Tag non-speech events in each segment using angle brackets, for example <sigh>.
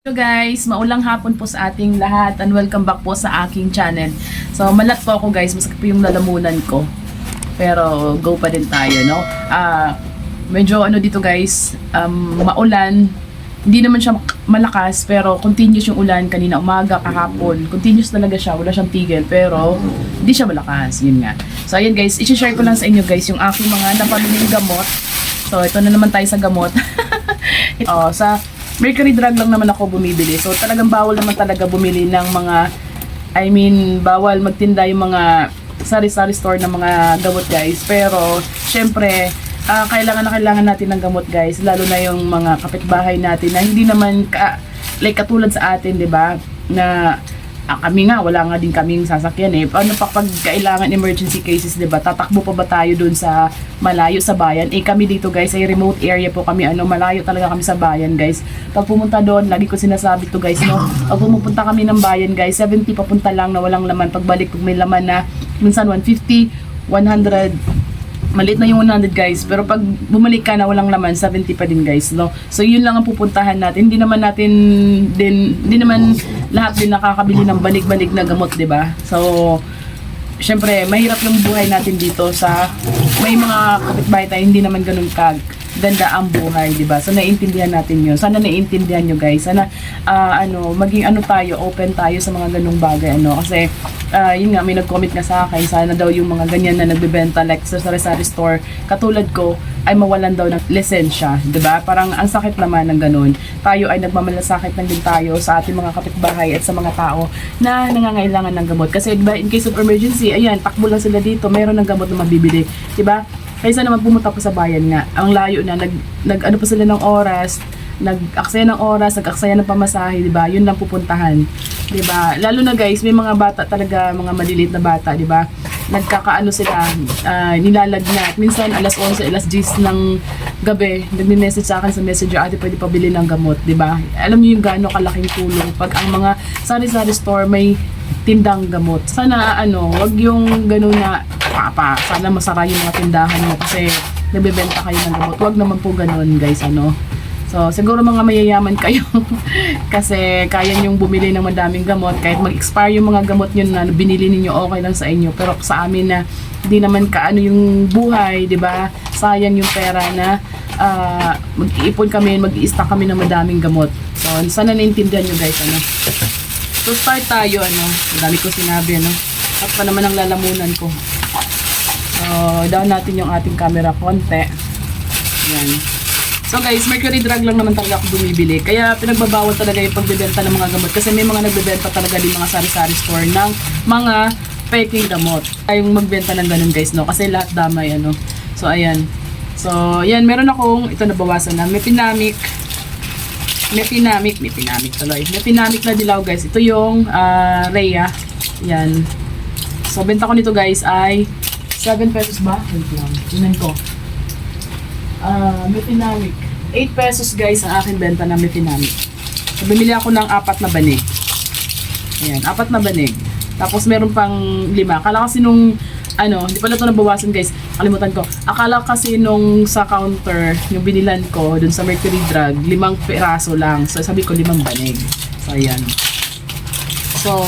Hello guys, maulang hapon po sa ating lahat and welcome back po sa aking channel. So malat po ako guys, masakit po yung lalamunan ko. Pero go pa din tayo, no? Ah, medyo ano dito guys, um, maulan. Hindi naman siya malakas pero continuous yung ulan kanina umaga, kahapon. Continuous talaga siya, wala siyang tigil pero hindi siya malakas, yun nga. So ayun guys, i-share ko lang sa inyo guys yung aking mga napamiling gamot. So ito na naman tayo sa gamot. <laughs> oh, sa Mercury Drug lang naman ako bumibili. So talagang bawal naman talaga bumili ng mga I mean, bawal magtinda yung mga sari-sari store ng mga gamot guys. Pero syempre, ah, kailangan na kailangan natin ng gamot guys, lalo na yung mga kapitbahay natin na hindi naman ka, like katulad sa atin, 'di ba? Na ah, kami nga, wala nga din kaming sasakyan eh. Paano pa pag kailangan emergency cases, 'di ba? Tatakbo pa ba tayo doon sa malayo sa bayan? Eh kami dito guys, ay remote area po kami. Ano, malayo talaga kami sa bayan, guys. Pag pumunta doon, lagi ko sinasabi to guys, no. Pag pumupunta kami ng bayan, guys, 70 papunta lang na walang laman. Pagbalik pag may laman na minsan 150, 100 maliit na yung 100 guys pero pag bumalik ka na walang laman 70 pa din guys no so yun lang ang pupuntahan natin hindi naman natin din hindi naman lahat din nakakabili ng balik-balik na gamot 'di ba so syempre mahirap yung buhay natin dito sa may mga kapitbahay tayo hindi naman ganun kag ganda ang buhay, 'di ba? So naiintindihan natin 'yun. Sana naiintindihan nyo guys. Sana ah, ano, maging ano tayo, open tayo sa mga ganung bagay ano kasi ah, yun nga may nag-comment nga sa akin, sana daw yung mga ganyan na nagbebenta like sa sari-sari store katulad ko ay mawalan daw ng lisensya, ba? Parang ang sakit naman ng ganun. Tayo ay nagmamalasakit lang din tayo sa ating mga kapitbahay at sa mga tao na nangangailangan ng gamot. Kasi 'di ba, in case of emergency, ayan, takbo lang sila dito, mayroon ng gamot na mabibili, 'di ba? Kaysa naman pumunta pa sa bayan nga. Ang layo na nag nag ano pa sila ng oras, nag-aksaya ng oras, nag-aksaya ng pamasahe, 'di ba? Yun lang pupuntahan. 'Di ba? Lalo na guys, may mga bata talaga, mga maliliit na bata, 'di ba? Nagkakaano sila, ah, nilalagnat. Minsan alas 11, alas 10 ng gabi, nagme-message sa akin sa Messenger, ate pwede pabili ng gamot, 'di ba? Alam niyo yung gaano kalaking tulong pag ang mga sari-sari store may tindang gamot. Sana ano, wag yung gano'n na papa, sana masara yung mga tindahan mo kasi nagbebenta kayo ng gamot. Wag naman po gano'n guys, ano. So, siguro mga mayayaman kayo <laughs> kasi kaya niyong bumili ng madaming gamot kahit mag-expire yung mga gamot nyo na binili ninyo okay lang sa inyo pero sa amin na hindi naman kaano yung buhay, 'di ba? Sayang yung pera na ah, mag-iipon kami, mag-i-stock kami ng madaming gamot. So, sana naintindihan nyo guys, ano. So start tayo ano. Dami ko sinabi ano. At pa naman ang lalamunan ko. So down natin yung ating camera konti. Yan. So guys, Mercury Drug lang naman talaga ako bumibili. Kaya pinagbabawal talaga yung pagbebenta ng mga gamot. Kasi may mga nagbebenta talaga din mga sari-sari store ng mga peking gamot. Tayong magbenta ng ganun guys, no? Kasi lahat damay, ano. So ayan. So, yan, meron akong, ito nabawasan na, Mepinamic, Mepinamic, Mepinamic tuloy. Mepinamic na dilaw guys. Ito yung ah, Rhea. Yan. So, benta ko nito guys ay 7 pesos ba? Wait lang. Tingnan ko. Ah, Mepinamic. 8 pesos guys ang aking benta ng Mepinamic. So, bumili ako ng apat na banig. Ayan, apat na banig. Tapos meron pang lima. Akala kasi nung ano, hindi pala ito nabawasan guys. Kalimutan ko. Akala kasi nung sa counter, yung binilan ko dun sa Mercury Drug, limang peraso lang. So sabi ko limang banig. So ayan. So,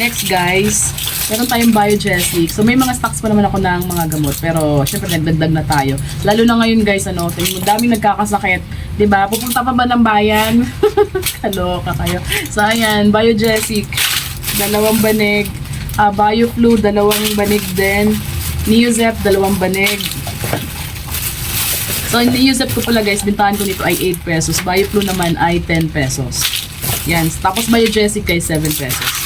next guys, meron tayong Biogesic. So may mga stocks pa naman ako ng mga gamot. Pero syempre nagdagdag na tayo. Lalo na ngayon guys, ano, tingin mo, daming nagkakasakit. ba Pupunta pa ba ng bayan? <laughs> Kaloka kayo. So ayan, Biogesic. Dalawang banig. Uh, Bioflu, dalawang banig din. Neozep, dalawang banig. So, yung Neozep ko pala guys, bintahan ko nito ay 8 pesos. Bioflu naman ay 10 pesos. Yan. Tapos Biogesic ay 7 pesos.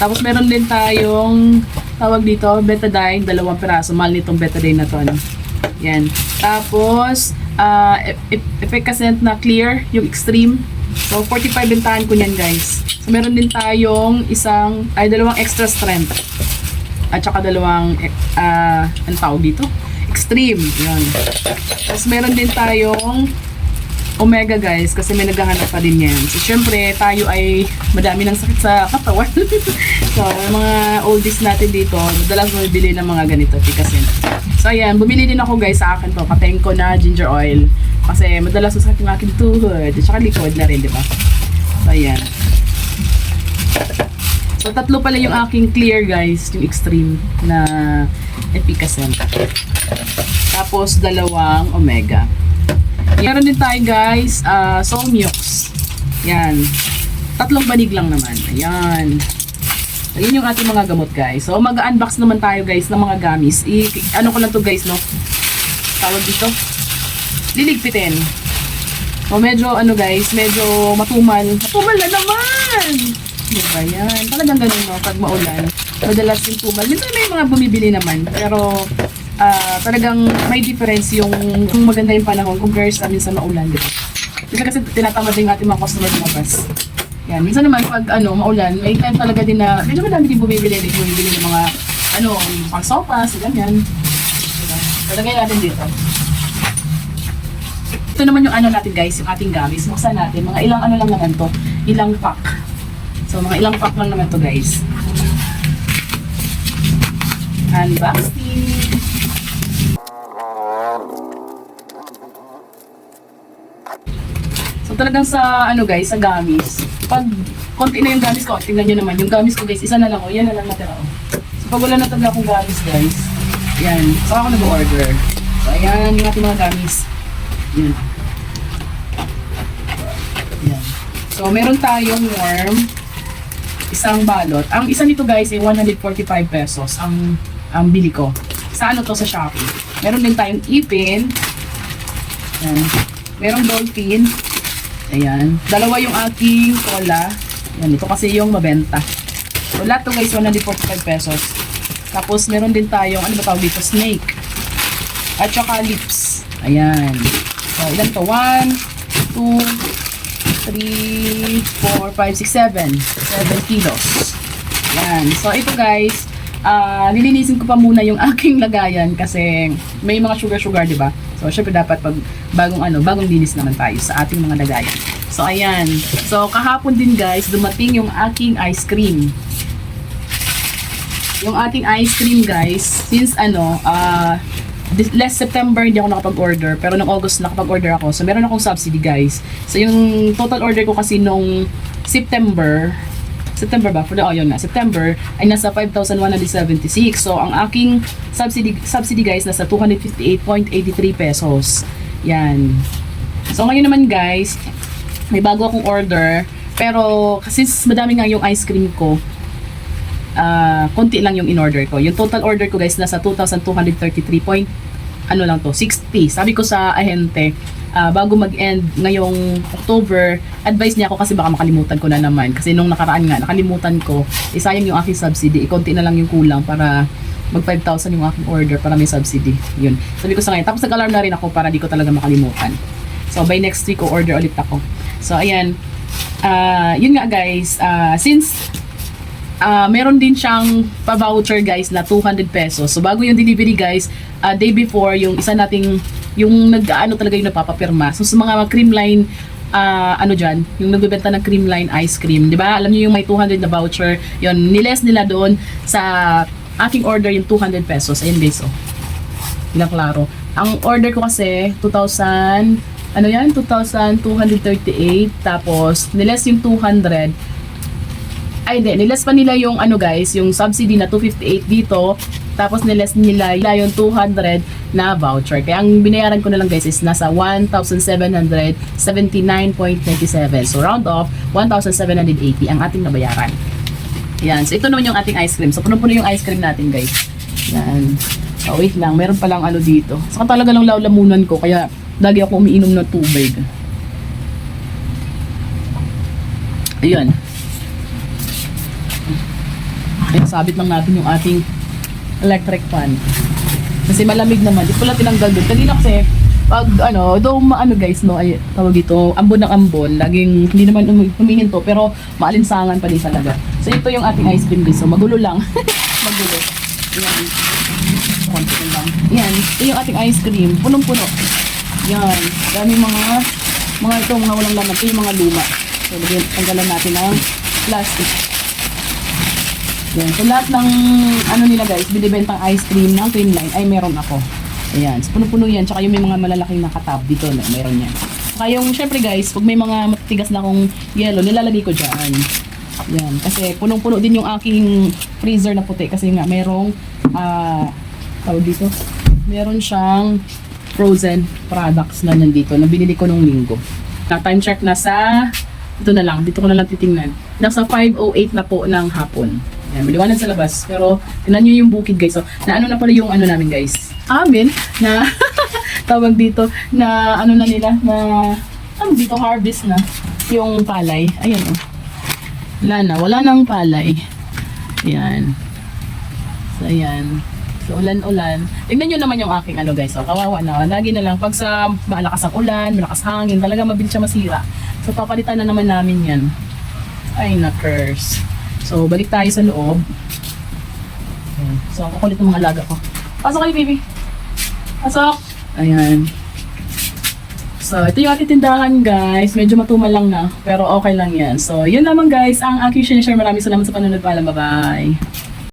Tapos meron din tayong tawag dito, betadine, dalawang piraso. Mahal nitong betadine na to. Ano? Yan. Tapos, uh, efficacent na clear, yung extreme. So, 45 bentahan ko niyan, guys. So, meron din tayong isang, ay, dalawang extra strength. At saka dalawang, uh, ano tawag dito? Extreme. Yan. Tapos, meron din tayong Omega guys, kasi may naghahanap pa din yan. So, syempre, tayo ay madami ng sakit sa katawan. <laughs> so, mga oldies natin dito, madalas bumibili ng mga ganito, tikasin. So, ayan, bumili din ako guys sa akin to, ko na ginger oil. Kasi madalas sa sakit yung aking tuhod, at saka liquid na rin, di ba? So, ayan. So, tatlo pala yung aking clear, guys. Yung extreme na efficacy. Tapos, dalawang omega. Meron din tayo, guys, uh, Somyux. Yan. Tatlong banig lang naman. Ayan. Yun yung ating mga gamot, guys. So, mag-unbox naman tayo, guys, ng mga gamis. I ano ko lang to guys, no? Tawag dito. Liligpitin. So, medyo, ano, guys, medyo matumal. Matumal na naman! Ano ba yan? Talagang ganun, no? Pag maulan. Madalas yung tumal. Minsan may mga bumibili naman. Pero, ah, talagang may difference yung kung maganda yung panahon compare sa minsan maulan, di ba? Kasi kasi tinatamad din ating mga customer lumabas. Yan. Minsan naman pag ano, maulan, may time talaga din na medyo madami din bumibili, din bumibili ng mga ano, pang sopas, ganyan. Diba? Talagay natin dito. Ito naman yung ano natin guys, yung ating gamis. Buksan natin. Mga ilang ano lang naman to. Ilang pack. So, mga ilang pack lang naman to guys. Unboxing. So talagang sa ano guys, sa gamis, pag konti na yung gamis ko, tingnan nyo naman, yung gamis ko guys, isa na lang, oh, yan na lang natira. Oh. So pag wala na talaga akong gamis guys, yan, so ako nag-order. So ayan yung ating mga gamis. Yan. Yan. So meron tayong worm, isang balot. Ang isa nito guys ay 145 pesos ang ang bili ko. Sa ano to sa Shopee. Meron din tayong ipin. Yan. Merong dolphin. Ayan. Dalawa yung aking cola. Yan, ito kasi yung mabenta. So, lahat to guys, 145 pesos. Tapos, meron din tayong, ano ba tawag dito? Snake. At saka lips. Ayan. So, ilan to? 1, 2, 3, 4, 5, 6, 7. 7 kilos. Yan. So, ito guys, ah nilinisin ko pa muna yung <laughs> aking lagayan kasi may mga sugar-sugar, di ba? So, syempre dapat pag bagong ano, bagong linis naman tayo sa ating mga lagayan. So, ayan. So, kahapon din guys, dumating yung aking ice cream. Yung ating ice cream guys, since ano, this- last September hindi ako nakapag-order, pero nung August nakapag-order ako. So, meron akong subsidy guys. So, yung total order ko kasi nung September, September ba? Oh, yun na. September ay nasa 5,176. So, ang aking subsidy, subsidy guys, nasa 258.83 pesos. Yan. So, ngayon naman guys, may bago akong order. Pero, since madami nga yung ice cream ko, ah konti lang yung in-order ko. Yung total order ko guys, nasa 2,233 point, ano lang to, 60. Sabi ko sa ahente, ah, bago mag-end ngayong October, advice niya ako kasi baka makalimutan ko na naman. Kasi nung nakaraan nga, nakalimutan ko, isayang yung aking subsidy, ikonti na lang yung kulang para mag 5,000 yung aking order para may subsidy. Yun. Sabi ko sa ngayon, tapos nag-alarm na rin ako para di ko talaga makalimutan. So, by next week, order ulit ako. So, ayan. Ah, yun nga guys, ah, since Ah, meron din siyang pa-voucher guys na 200 pesos. So bago yung delivery guys, ah, day before yung isa nating yung nag-ano talaga yung napapapirma. So sa mga cream line ah, ano diyan, yung nagbebenta ng cream line ice cream, 'di ba? Alam niyo yung may 200 na voucher, yon niles nila doon sa aking order yung 200 pesos. Ayun guys, oh. Bilang klaro. Ang order ko kasi 2,000 ano yan? 2,238 tapos niles yung 200 ay hindi, niles pa nila yung ano guys, yung subsidy na 258 dito, tapos niles nila yung 200 na voucher. Kaya ang binayaran ko na lang guys is nasa 1,779.27. So round off, 1,780 ang ating nabayaran. Yan, so ito naman yung ating ice cream. So puno-puno yung ice cream natin guys. Yan. Oh, wait lang, meron palang ano dito. Saka talaga lang lawlamunan ko, kaya lagi ako umiinom ng tubig. Ayun. Kaya sabit lang natin yung ating electric fan. Kasi malamig naman. Di pala tinanggal doon. Kanina kasi, pag ano, though maano guys, no, ay tawag ito, ambon ng ambon, laging hindi naman umi- humihinto, pero maalinsangan pa din talaga. So ito yung ating ice cream guys. So magulo lang. <laughs> magulo. Yan. Konti lang. Yan. Ito yung ating ice cream. Punong-puno. Yan. Dami mga mga itong mga walang laman. Ito yung mga luma. So, tanggalan natin ng plastic. Yan. So, lahat ng ano nila guys, binibentang ice cream ng cream line ay meron ako. Ayan. So, puno-puno yan. Tsaka yung may mga malalaking nakatab dito. No? Meron yan. Saka yung, syempre guys, pag may mga matigas na akong yellow, nilalagay ko dyan. Yan. Kasi punong-puno din yung aking freezer na puti. Kasi nga, merong, ah, tawag dito, meron siyang frozen products na nandito na binili ko nung linggo. Na time check na sa, ito na lang, dito ko na lang titingnan. Nasa 5.08 na po ng hapon. Yan, maliwanag sa labas. Pero, tinan nyo yung bukid guys. So, na ano na pala yung ano namin guys. Amin, na, <laughs> tawag dito, na ano na nila, na, ano dito, harvest na. Yung palay. Ayan oh. Wala na, wala nang palay. Ayan. So, ayan. So, ulan-ulan. Tignan nyo naman yung aking ano guys. So, kawawa na. Lagi na lang. Pag sa malakas ang ulan, malakas hangin, talaga mabilis siya masira. So, papalitan na naman namin yan. Ay, na-curse. So, balik tayo sa loob. So, ang kukulit ng mga alaga ko. Pasok kayo, baby. Pasok. Ayan. So, ito yung ating tindahan, guys. Medyo matumal lang na. Pero okay lang yan. So, yun lamang, guys. Ang aking sinishare. Maraming salamat sa panonood. Paalam. Bye-bye.